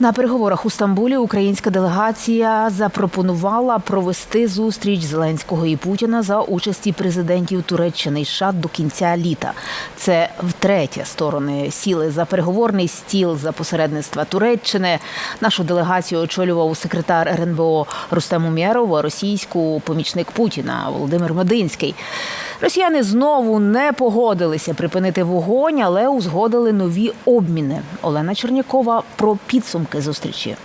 На переговорах у Стамбулі українська делегація запропонувала провести зустріч Зеленського і Путіна за участі президентів Туреччини і США до кінця літа. Це втретє сторони сіли за переговорний стіл за посередництва Туреччини. Нашу делегацію очолював секретар РНБО Рустем Умєров, російську помічник Путіна Володимир Мединський. Росіяни знову не погодилися припинити вогонь, але узгодили нові обміни. Олена Чернякова про підсумки зустрічі.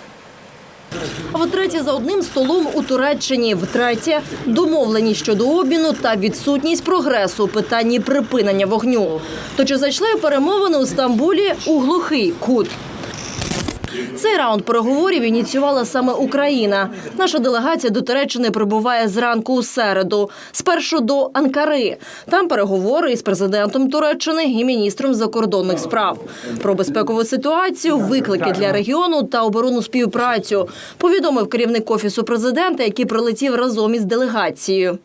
Втретє за одним столом у Туреччині. Втретє домовлені щодо обміну та відсутність прогресу у питанні припинення вогню. То чи зайшли перемовини у Стамбулі у глухий кут? Цей раунд переговорів ініціювала саме Україна. Наша делегація до Туреччини прибуває зранку у середу. Спершу до Анкари. Там переговори із президентом Туреччини і міністром закордонних справ про безпекову ситуацію, виклики для регіону та оборонну співпрацю. Повідомив керівник офісу президента, який прилетів разом із делегацією.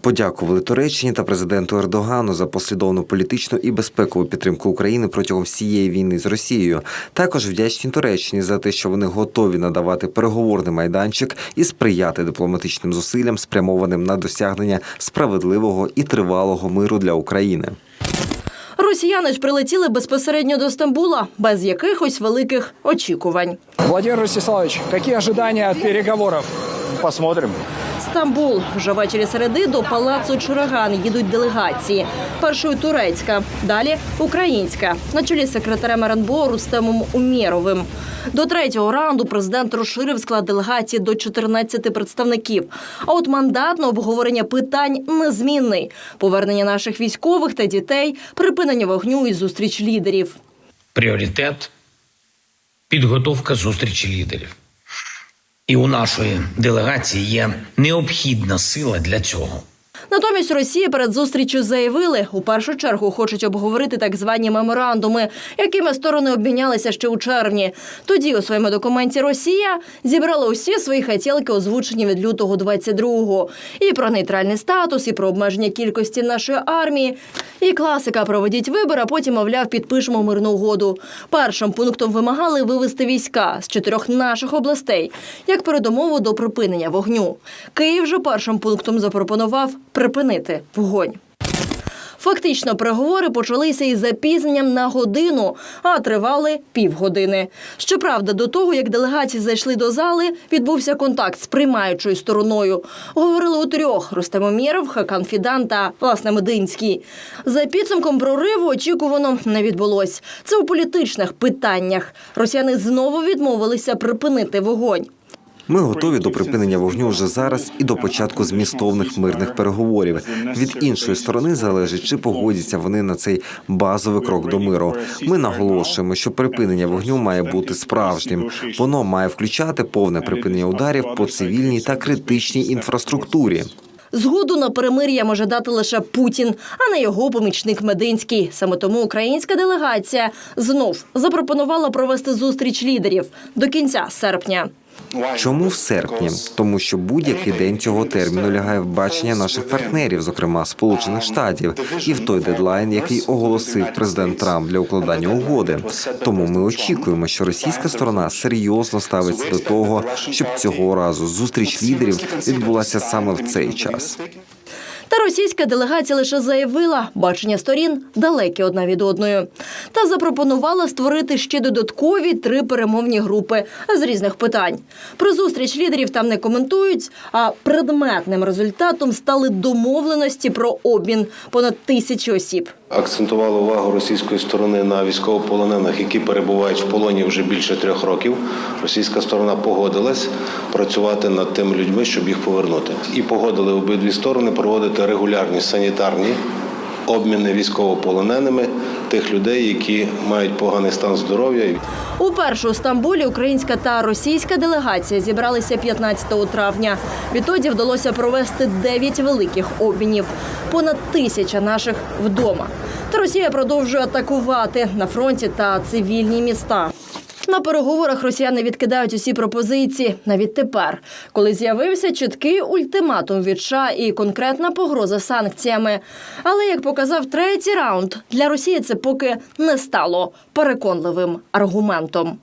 Подякували Туреччині та президенту Ердогану за послідовну політичну і безпекову підтримку України протягом всієї війни з Росією. Також вдячні Туреччині за те, що вони готові надавати переговорний майданчик і сприяти дипломатичним зусиллям, спрямованим на досягнення справедливого і тривалого миру для України. Росіяни ж прилетіли безпосередньо до Стамбула без якихось великих очікувань. Владимир Ростиславович, какие ожидания от переговоров? Посмотрим. Стамбул вже ввечері середи до палацу Чураган їдуть делегації. Першою турецька, далі українська, на чолі з секретарем РНБО Рустемом Умєровим. До третього раунду президент розширив склад делегації до 14 представників. А от мандат на обговорення питань незмінний: повернення наших військових та дітей, припинення вогню і зустріч лідерів. пріоритет підготовка зустрічі лідерів. І у нашої делегації є необхідна сила для цього. Натомість Росія перед зустрічю заявили, у першу чергу хочуть обговорити так звані меморандуми, якими сторони обмінялися ще у червні. Тоді у своєму документі Росія зібрала усі свої хотілки, озвучені від лютого 22-го. І про нейтральний статус, і про обмеження кількості нашої армії. І класика проведіть вибори, а потім, мовляв, підпишемо мирну угоду. Першим пунктом вимагали вивести війська з чотирьох наших областей, як передумову до припинення вогню. Київ же першим пунктом запропонував припинити вогонь. Фактично, переговори почалися із запізненням на годину, а тривали півгодини. Щоправда, до того як делегації зайшли до зали, відбувся контакт з приймаючою стороною. Говорили у трьох: Рустем Умєров, Хакан Фідан та власне Мединський. За підсумком прориву очікувано не відбулось. Це у політичних питаннях. Росіяни знову відмовилися припинити вогонь. Ми готові до припинення вогню вже зараз і до початку змістовних мирних переговорів. Від іншої сторони залежить, чи погодяться вони на цей базовий крок до миру. Ми наголошуємо, що припинення вогню має бути справжнім. Воно має включати повне припинення ударів по цивільній та критичній інфраструктурі. Згоду на перемир'я може дати лише Путін, а не його помічник Мединський. Саме тому українська делегація знов запропонувала провести зустріч лідерів до кінця серпня. Чому в серпні? Тому що будь-який день цього терміну лягає в бачення наших партнерів, зокрема Сполучених Штатів, і в той дедлайн, який оголосив президент Трамп для укладання угоди. Тому ми очікуємо, що російська сторона серйозно ставиться до того, щоб цього разу зустріч лідерів відбулася саме в цей час. Та російська делегація лише заявила, бачення сторін далекі одна від одної, та запропонувала створити ще додаткові три перемовні групи з різних питань. Про зустріч лідерів там не коментують. А предметним результатом стали домовленості про обмін понад тисячі осіб. Акцентували увагу російської сторони на військовополонених, які перебувають в полоні вже більше трьох років. Російська сторона погодилась працювати над тими людьми, щоб їх повернути. І погодили обидві сторони проводити регулярні санітарні обміни військовополоненими тих людей, які мають поганий стан здоров'я. Уперше у Стамбулі українська та російська делегація зібралися 15 травня. Відтоді вдалося провести 9 великих обмінів, понад тисяча наших вдома. Та Росія продовжує атакувати на фронті та цивільні міста. На переговорах росіяни відкидають усі пропозиції навіть тепер, коли з'явився чіткий ультиматум від США і конкретна погроза санкціями. Але як показав третій раунд, для Росії це поки не стало переконливим аргументом.